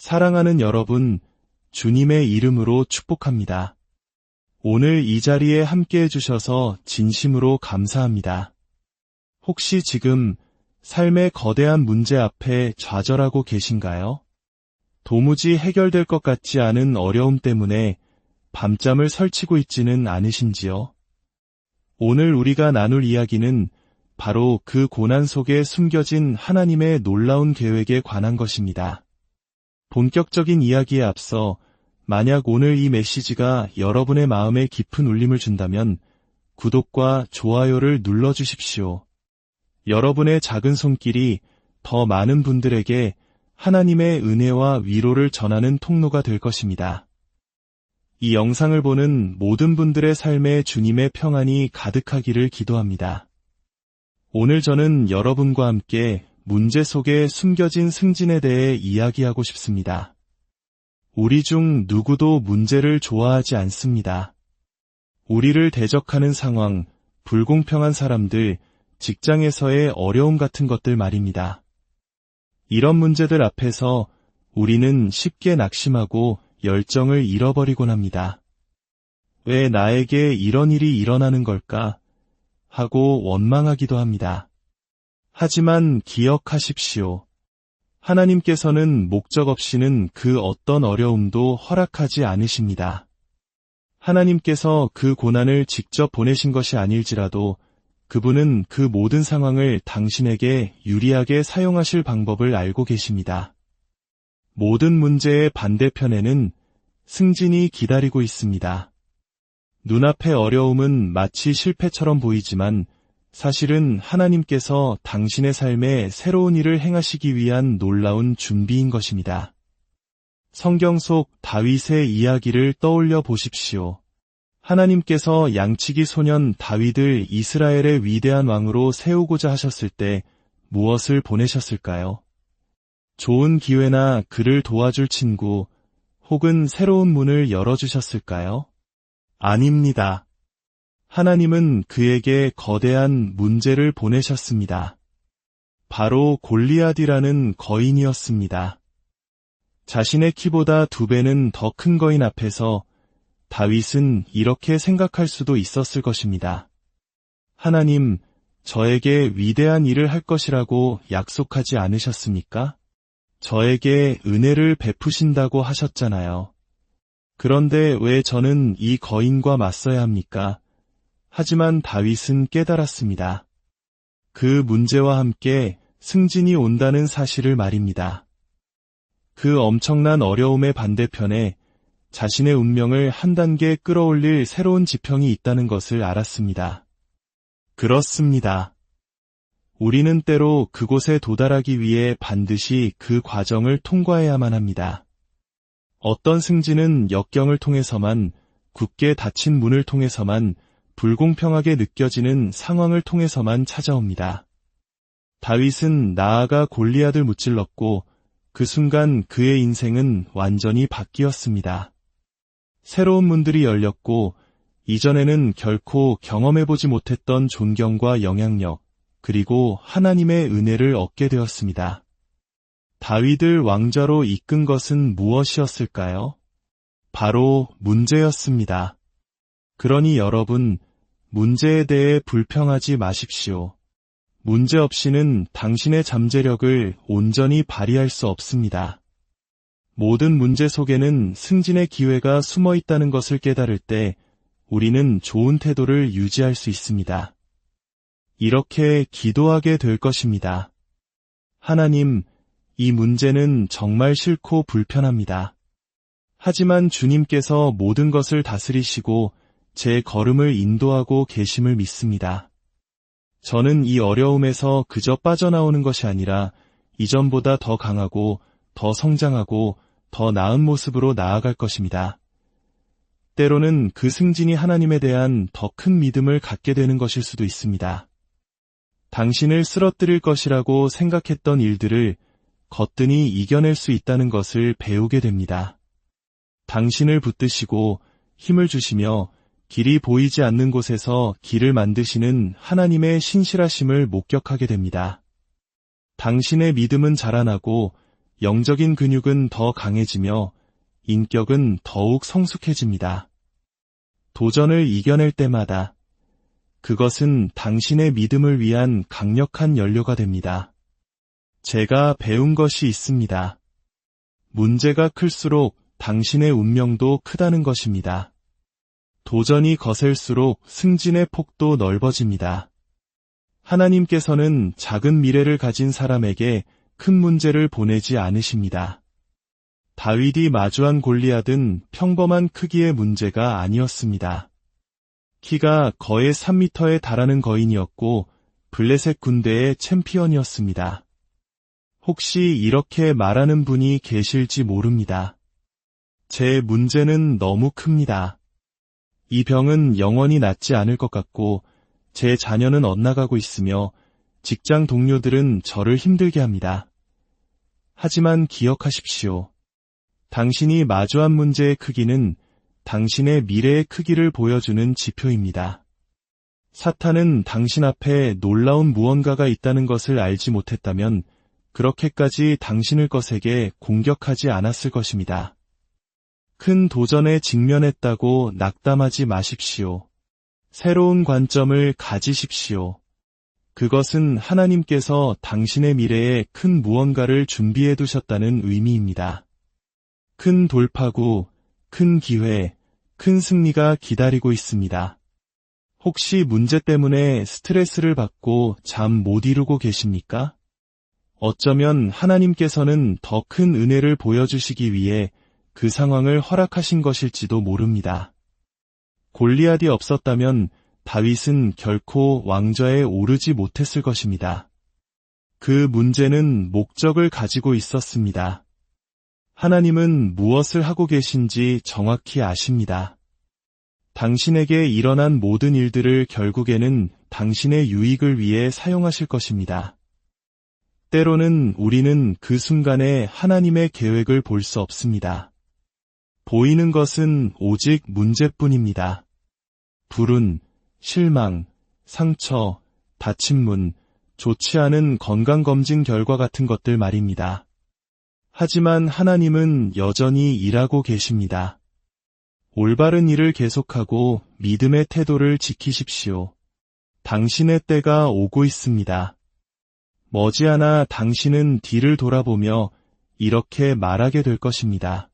사랑하는 여러분, 주님의 이름으로 축복합니다. 오늘 이 자리에 함께 해주셔서 진심으로 감사합니다. 혹시 지금 삶의 거대한 문제 앞에 좌절하고 계신가요? 도무지 해결될 것 같지 않은 어려움 때문에 밤잠을 설치고 있지는 않으신지요? 오늘 우리가 나눌 이야기는 바로 그 고난 속에 숨겨진 하나님의 놀라운 계획에 관한 것입니다. 본격적인 이야기에 앞서 만약 오늘 이 메시지가 여러분의 마음에 깊은 울림을 준다면 구독과 좋아요를 눌러주십시오. 여러분의 작은 손길이 더 많은 분들에게 하나님의 은혜와 위로를 전하는 통로가 될 것입니다. 이 영상을 보는 모든 분들의 삶에 주님의 평안이 가득하기를 기도합니다. 오늘 저는 여러분과 함께 문제 속에 숨겨진 승진에 대해 이야기하고 싶습니다. 우리 중 누구도 문제를 좋아하지 않습니다. 우리를 대적하는 상황, 불공평한 사람들, 직장에서의 어려움 같은 것들 말입니다. 이런 문제들 앞에서 우리는 쉽게 낙심하고 열정을 잃어버리곤 합니다. 왜 나에게 이런 일이 일어나는 걸까? 하고 원망하기도 합니다. 하지만 기억하십시오. 하나님께서는 목적 없이는 그 어떤 어려움도 허락하지 않으십니다. 하나님께서 그 고난을 직접 보내신 것이 아닐지라도 그분은 그 모든 상황을 당신에게 유리하게 사용하실 방법을 알고 계십니다. 모든 문제의 반대편에는 승진이 기다리고 있습니다. 눈앞의 어려움은 마치 실패처럼 보이지만 사실은 하나님께서 당신의 삶에 새로운 일을 행하시기 위한 놀라운 준비인 것입니다. 성경 속 다윗의 이야기를 떠올려 보십시오. 하나님께서 양치기 소년 다윗을 이스라엘의 위대한 왕으로 세우고자 하셨을 때 무엇을 보내셨을까요? 좋은 기회나 그를 도와줄 친구 혹은 새로운 문을 열어주셨을까요? 아닙니다. 하나님은 그에게 거대한 문제를 보내셨습니다. 바로 골리앗이라는 거인이었습니다. 자신의 키보다 두 배는 더 큰 거인 앞에서 다윗은 이렇게 생각할 수도 있었을 것입니다. 하나님, 저에게 위대한 일을 할 것이라고 약속하지 않으셨습니까? 저에게 은혜를 베푸신다고 하셨잖아요. 그런데 왜 저는 이 거인과 맞서야 합니까? 하지만 다윗은 깨달았습니다. 그 문제와 함께 승진이 온다는 사실을 말입니다. 그 엄청난 어려움의 반대편에 자신의 운명을 한 단계 끌어올릴 새로운 지평이 있다는 것을 알았습니다. 그렇습니다. 우리는 때로 그곳에 도달하기 위해 반드시 그 과정을 통과해야만 합니다. 어떤 승진은 역경을 통해서만 굳게 닫힌 문을 통해서만 불공평하게 느껴지는 상황을 통해서만 찾아옵니다. 다윗은 나아가 골리앗을 무찔렀고 그 순간 그의 인생은 완전히 바뀌었습니다. 새로운 문들이 열렸고 이전에는 결코 경험해보지 못했던 존경과 영향력, 그리고 하나님의 은혜를 얻게 되었습니다. 다윗을 왕자로 이끈 것은 무엇이었을까요? 바로 문제였습니다. 그러니 여러분, 문제에 대해 불평하지 마십시오. 문제 없이는 당신의 잠재력을 온전히 발휘할 수 없습니다. 모든 문제 속에는 승진의 기회가 숨어 있다는 것을 깨달을 때 우리는 좋은 태도를 유지할 수 있습니다. 이렇게 기도하게 될 것입니다. 하나님, 이 문제는 정말 싫고 불편합니다. 하지만 주님께서 모든 것을 다스리시고 제 걸음을 인도하고 계심을 믿습니다. 저는 이 어려움에서 그저 빠져나오는 것이 아니라 이전보다 더 강하고 더 성장하고 더 나은 모습으로 나아갈 것입니다. 때로는 그 승진이 하나님에 대한 더 큰 믿음을 갖게 되는 것일 수도 있습니다. 당신을 쓰러뜨릴 것이라고 생각했던 일들을 거뜬히 이겨낼 수 있다는 것을 배우게 됩니다. 당신을 붙드시고 힘을 주시며 길이 보이지 않는 곳에서 길을 만드시는 하나님의 신실하심을 목격하게 됩니다. 당신의 믿음은 자라나고 영적인 근육은 더 강해지며 인격은 더욱 성숙해집니다. 도전을 이겨낼 때마다 그것은 당신의 믿음을 위한 강력한 연료가 됩니다. 제가 배운 것이 있습니다. 문제가 클수록 당신의 운명도 크다는 것입니다. 도전이 거셀수록 승진의 폭도 넓어집니다. 하나님께서는 작은 미래를 가진 사람에게 큰 문제를 보내지 않으십니다. 다윗이 마주한 골리앗은 평범한 크기의 문제가 아니었습니다. 키가 거의 3미터에 달하는 거인이었고 블레셋 군대의 챔피언이었습니다. 혹시 이렇게 말하는 분이 계실지 모릅니다. 제 문제는 너무 큽니다. 이 병은 영원히 낫지 않을 것 같고 제 자녀는 엇나가고 있으며 직장 동료들은 저를 힘들게 합니다. 하지만 기억하십시오. 당신이 마주한 문제의 크기는 당신의 미래의 크기를 보여주는 지표입니다. 사탄은 당신 앞에 놀라운 무언가가 있다는 것을 알지 못했다면 그렇게까지 당신을 것에게 공격하지 않았을 것입니다. 큰 도전에 직면했다고 낙담하지 마십시오. 새로운 관점을 가지십시오. 그것은 하나님께서 당신의 미래에 큰 무언가를 준비해 두셨다는 의미입니다. 큰 돌파구, 큰 기회, 큰 승리가 기다리고 있습니다. 혹시 문제 때문에 스트레스를 받고 잠 못 이루고 계십니까? 어쩌면 하나님께서는 더 큰 은혜를 보여주시기 위해 그 상황을 허락하신 것일지도 모릅니다. 골리앗이 없었다면 다윗은 결코 왕좌에 오르지 못했을 것입니다. 그 문제는 목적을 가지고 있었습니다. 하나님은 무엇을 하고 계신지 정확히 아십니다. 당신에게 일어난 모든 일들을 결국에는 당신의 유익을 위해 사용하실 것입니다. 때로는 우리는 그 순간에 하나님의 계획을 볼 수 없습니다. 보이는 것은 오직 문제뿐입니다. 불운, 실망, 상처, 다친 문, 좋지 않은 건강검진 결과 같은 것들 말입니다. 하지만 하나님은 여전히 일하고 계십니다. 올바른 일을 계속하고 믿음의 태도를 지키십시오. 당신의 때가 오고 있습니다. 머지않아 당신은 뒤를 돌아보며 이렇게 말하게 될 것입니다.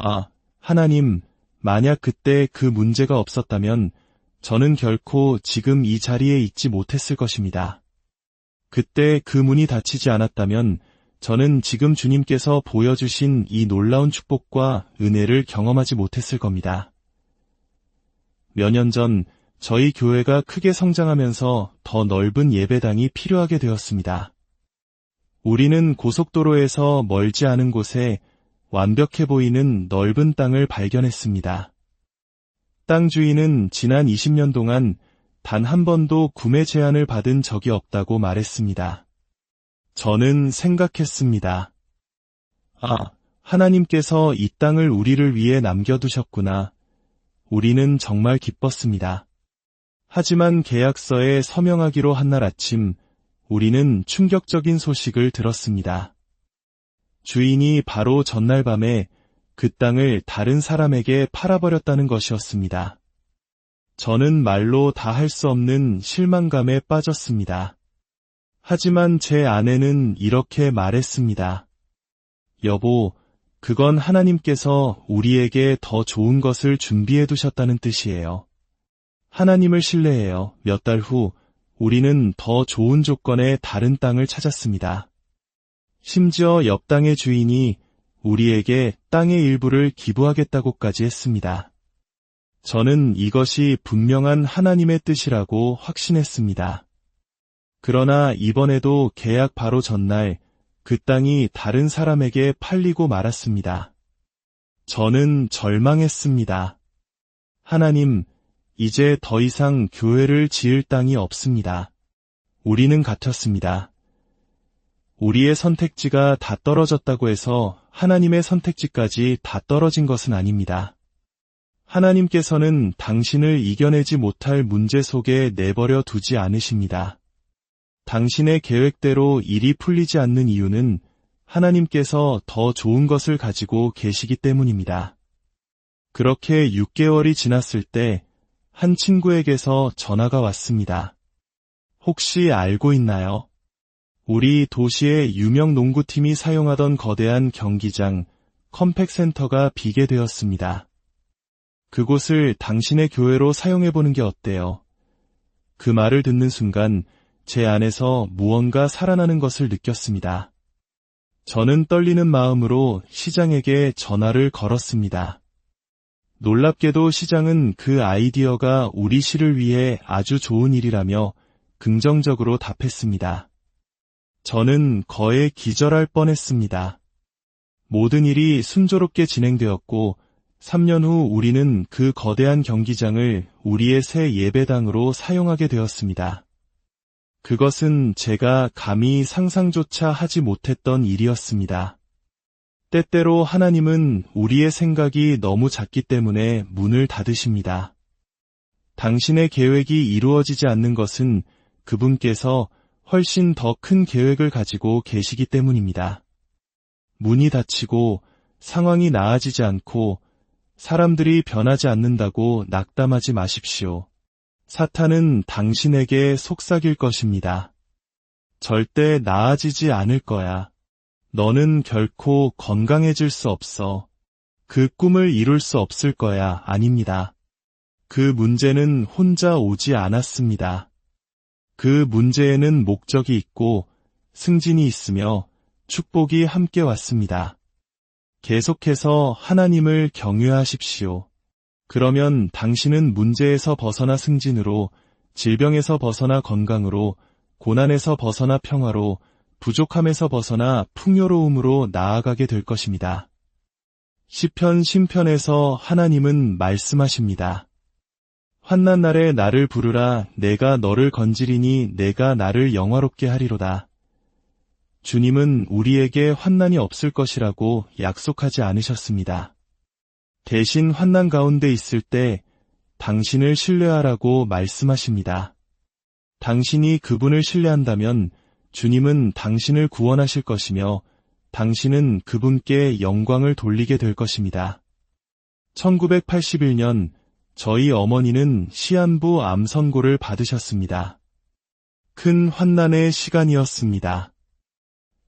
아, 하나님, 만약 그때 그 문제가 없었다면 저는 결코 지금 이 자리에 있지 못했을 것입니다. 그때 그 문이 닫히지 않았다면 저는 지금 주님께서 보여주신 이 놀라운 축복과 은혜를 경험하지 못했을 겁니다. 몇 년 전 저희 교회가 크게 성장하면서 더 넓은 예배당이 필요하게 되었습니다. 우리는 고속도로에서 멀지 않은 곳에 완벽해 보이는 넓은 땅을 발견했습니다. 땅 주인은 지난 20년 동안 단 한 번도 구매 제한을 받은 적이 없다고 말했습니다. 저는 생각했습니다. 아, 하나님께서 이 땅을 우리를 위해 남겨두셨구나. 우리는 정말 기뻤습니다. 하지만 계약서에 서명하기로 한 날 아침, 우리는 충격적인 소식을 들었습니다. 주인이 바로 전날 밤에 그 땅을 다른 사람에게 팔아버렸다는 것이었습니다. 저는 말로 다 할 수 없는 실망감에 빠졌습니다. 하지만 제 아내는 이렇게 말했습니다. 여보, 그건 하나님께서 우리에게 더 좋은 것을 준비해 두셨다는 뜻이에요. 하나님을 신뢰해요. 몇 달 후 우리는 더 좋은 조건의 다른 땅을 찾았습니다. 심지어 옆 땅의 주인이 우리에게 땅의 일부를 기부하겠다고까지 했습니다. 저는 이것이 분명한 하나님의 뜻이라고 확신했습니다. 그러나 이번에도 계약 바로 전날 그 땅이 다른 사람에게 팔리고 말았습니다. 저는 절망했습니다. 하나님, 이제 더 이상 교회를 지을 땅이 없습니다. 우리는 같았습니다. 우리의 선택지가 다 떨어졌다고 해서 하나님의 선택지까지 다 떨어진 것은 아닙니다. 하나님께서는 당신을 이겨내지 못할 문제 속에 내버려 두지 않으십니다. 당신의 계획대로 일이 풀리지 않는 이유는 하나님께서 더 좋은 것을 가지고 계시기 때문입니다. 그렇게 6개월이 지났을 때 한 친구에게서 전화가 왔습니다. 혹시 알고 있나요? 우리 도시의 유명 농구팀이 사용하던 거대한 경기장 컴팩센터가 비게 되었습니다. 그곳을 당신의 교회로 사용해보는 게 어때요? 그 말을 듣는 순간 제 안에서 무언가 살아나는 것을 느꼈습니다. 저는 떨리는 마음으로 시장에게 전화를 걸었습니다. 놀랍게도 시장은 그 아이디어가 우리 시를 위해 아주 좋은 일이라며 긍정적으로 답했습니다. 저는 거에 기절할 뻔했습니다. 모든 일이 순조롭게 진행되었고 3년 후 우리는 그 거대한 경기장을 우리의 새 예배당으로 사용하게 되었습니다. 그것은 제가 감히 상상조차 하지 못했던 일이었습니다. 때때로 하나님은 우리의 생각이 너무 작기 때문에 문을 닫으십니다. 당신의 계획이 이루어지지 않는 것은 그분께서 훨씬 더 큰 계획을 가지고 계시기 때문입니다. 문이 닫히고 상황이 나아지지 않고 사람들이 변하지 않는다고 낙담하지 마십시오. 사탄은 당신에게 속삭일 것입니다. 절대 나아지지 않을 거야. 너는 결코 건강해질 수 없어. 그 꿈을 이룰 수 없을 거야. 아닙니다. 그 문제는 혼자 오지 않았습니다. 그 문제에는 목적이 있고 승진이 있으며 축복이 함께 왔습니다. 계속해서 하나님을 경외하십시오. 그러면 당신은 문제에서 벗어나 승진으로, 질병에서 벗어나 건강으로, 고난에서 벗어나 평화로, 부족함에서 벗어나 풍요로움으로 나아가게 될 것입니다. 시편 심편에서 하나님은 말씀하십니다. 환난 날에 나를 부르라 내가 너를 건지리니 내가 나를 영화롭게 하리로다. 주님은 우리에게 환난이 없을 것이라고 약속하지 않으셨습니다. 대신 환난 가운데 있을 때 당신을 신뢰하라고 말씀하십니다. 당신이 그분을 신뢰한다면 주님은 당신을 구원하실 것이며 당신은 그분께 영광을 돌리게 될 것입니다. 1981년 저희 어머니는 시한부 암 선고를 받으셨습니다. 큰 환난의 시간이었습니다.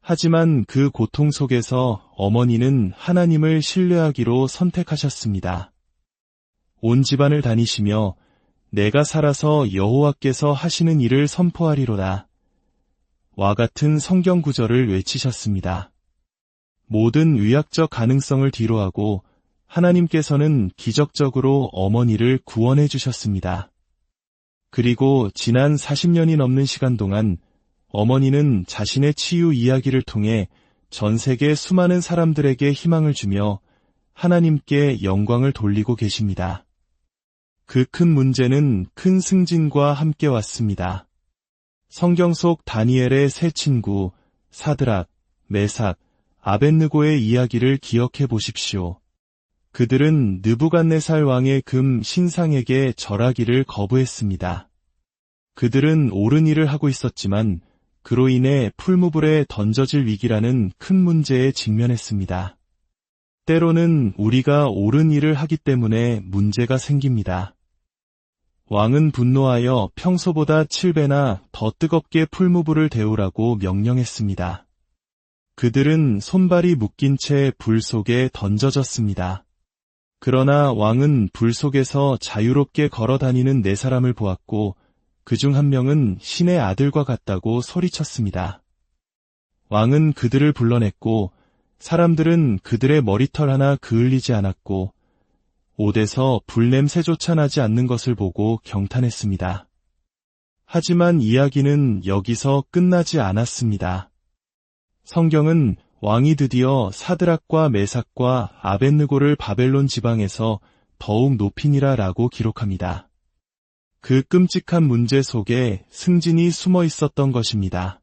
하지만 그 고통 속에서 어머니는 하나님을 신뢰하기로 선택하셨습니다. 온 집안을 다니시며 내가 살아서 여호와께서 하시는 일을 선포하리로다. 와 같은 성경 구절을 외치셨습니다. 모든 의학적 가능성을 뒤로하고 하나님께서는 기적적으로 어머니를 구원해 주셨습니다. 그리고 지난 40년이 넘는 시간 동안 어머니는 자신의 치유 이야기를 통해 전 세계 수많은 사람들에게 희망을 주며 하나님께 영광을 돌리고 계십니다. 그 큰 문제는 큰 승진과 함께 왔습니다. 성경 속 다니엘의 세 친구 사드락, 메삭, 아벤느고의 이야기를 기억해 보십시오. 그들은 느부갓네살 왕의 금 신상에게 절하기를 거부했습니다. 그들은 옳은 일을 하고 있었지만 그로 인해 풀무불에 던져질 위기라는 큰 문제에 직면했습니다. 때로는 우리가 옳은 일을 하기 때문에 문제가 생깁니다. 왕은 분노하여 평소보다 7배나 더 뜨겁게 풀무불을 데우라고 명령했습니다. 그들은 손발이 묶인 채 불 속에 던져졌습니다. 그러나 왕은 불 속에서 자유롭게 걸어 다니는 네 사람을 보았고 그 중 한 명은 신의 아들과 같다고 소리쳤습니다. 왕은 그들을 불러냈고 사람들은 그들의 머리털 하나 그을리지 않았고 옷에서 불냄새조차 나지 않는 것을 보고 경탄했습니다. 하지만 이야기는 여기서 끝나지 않았습니다. 성경은 왕이 드디어 사드락과 메삭과 아벤느고를 바벨론 지방에서 더욱 높이니라 라고 기록합니다. 그 끔찍한 문제 속에 승진이 숨어 있었던 것입니다.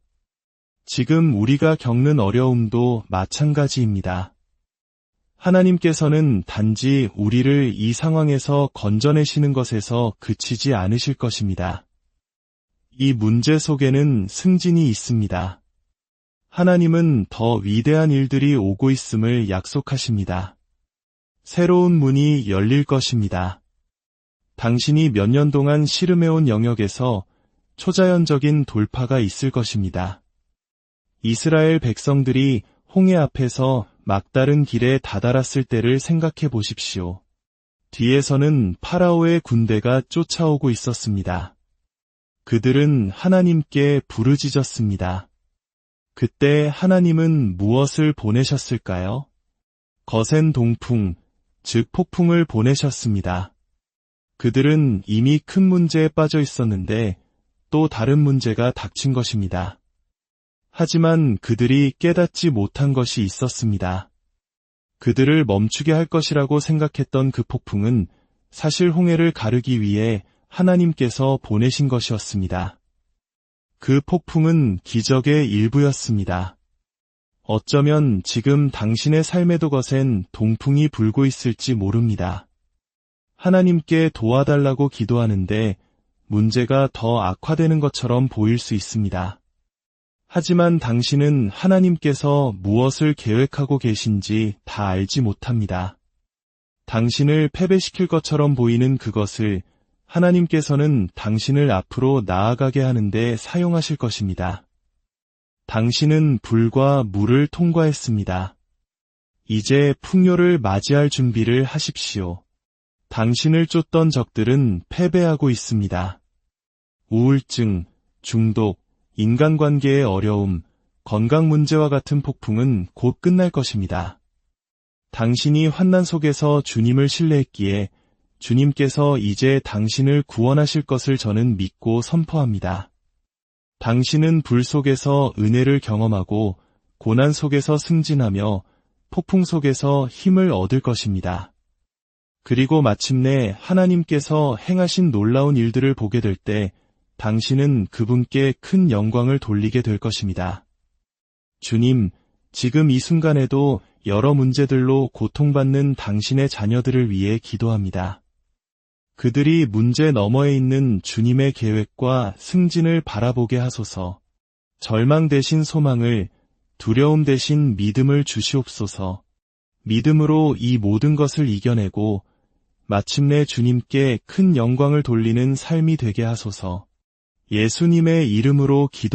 지금 우리가 겪는 어려움도 마찬가지입니다. 하나님께서는 단지 우리를 이 상황에서 건져내시는 것에서 그치지 않으실 것입니다. 이 문제 속에는 승진이 있습니다. 하나님은 더 위대한 일들이 오고 있음을 약속하십니다. 새로운 문이 열릴 것입니다. 당신이 몇 년 동안 씨름해온 영역에서 초자연적인 돌파가 있을 것입니다. 이스라엘 백성들이 홍해 앞에서 막다른 길에 다다랐을 때를 생각해 보십시오. 뒤에서는 파라오의 군대가 쫓아오고 있었습니다. 그들은 하나님께 부르짖었습니다. 그때 하나님은 무엇을 보내셨을까요? 거센 동풍, 즉 폭풍을 보내셨습니다. 그들은 이미 큰 문제에 빠져 있었는데 또 다른 문제가 닥친 것입니다. 하지만 그들이 깨닫지 못한 것이 있었습니다. 그들을 멈추게 할 것이라고 생각했던 그 폭풍은 사실 홍해를 가르기 위해 하나님께서 보내신 것이었습니다. 그 폭풍은 기적의 일부였습니다. 어쩌면 지금 당신의 삶에도 거센 동풍이 불고 있을지 모릅니다. 하나님께 도와달라고 기도하는데 문제가 더 악화되는 것처럼 보일 수 있습니다. 하지만 당신은 하나님께서 무엇을 계획하고 계신지 다 알지 못합니다. 당신을 패배시킬 것처럼 보이는 그것을 하나님께서는 당신을 앞으로 나아가게 하는데 사용하실 것입니다. 당신은 불과 물을 통과했습니다. 이제 풍요를 맞이할 준비를 하십시오. 당신을 쫓던 적들은 패배하고 있습니다. 우울증, 중독, 인간관계의 어려움, 건강 문제와 같은 폭풍은 곧 끝날 것입니다. 당신이 환난 속에서 주님을 신뢰했기에 주님께서 이제 당신을 구원하실 것을 저는 믿고 선포합니다. 당신은 불 속에서 은혜를 경험하고 고난 속에서 승진하며 폭풍 속에서 힘을 얻을 것입니다. 그리고 마침내 하나님께서 행하신 놀라운 일들을 보게 될 때 당신은 그분께 큰 영광을 돌리게 될 것입니다. 주님, 지금 이 순간에도 여러 문제들로 고통받는 당신의 자녀들을 위해 기도합니다. 그들이 문제 너머에 있는 주님의 계획과 승진을 바라보게 하소서. 절망 대신 소망을, 두려움 대신 믿음을 주시옵소서. 믿음으로 이 모든 것을 이겨내고 마침내 주님께 큰 영광을 돌리는 삶이 되게 하소서. 예수님의 이름으로 기도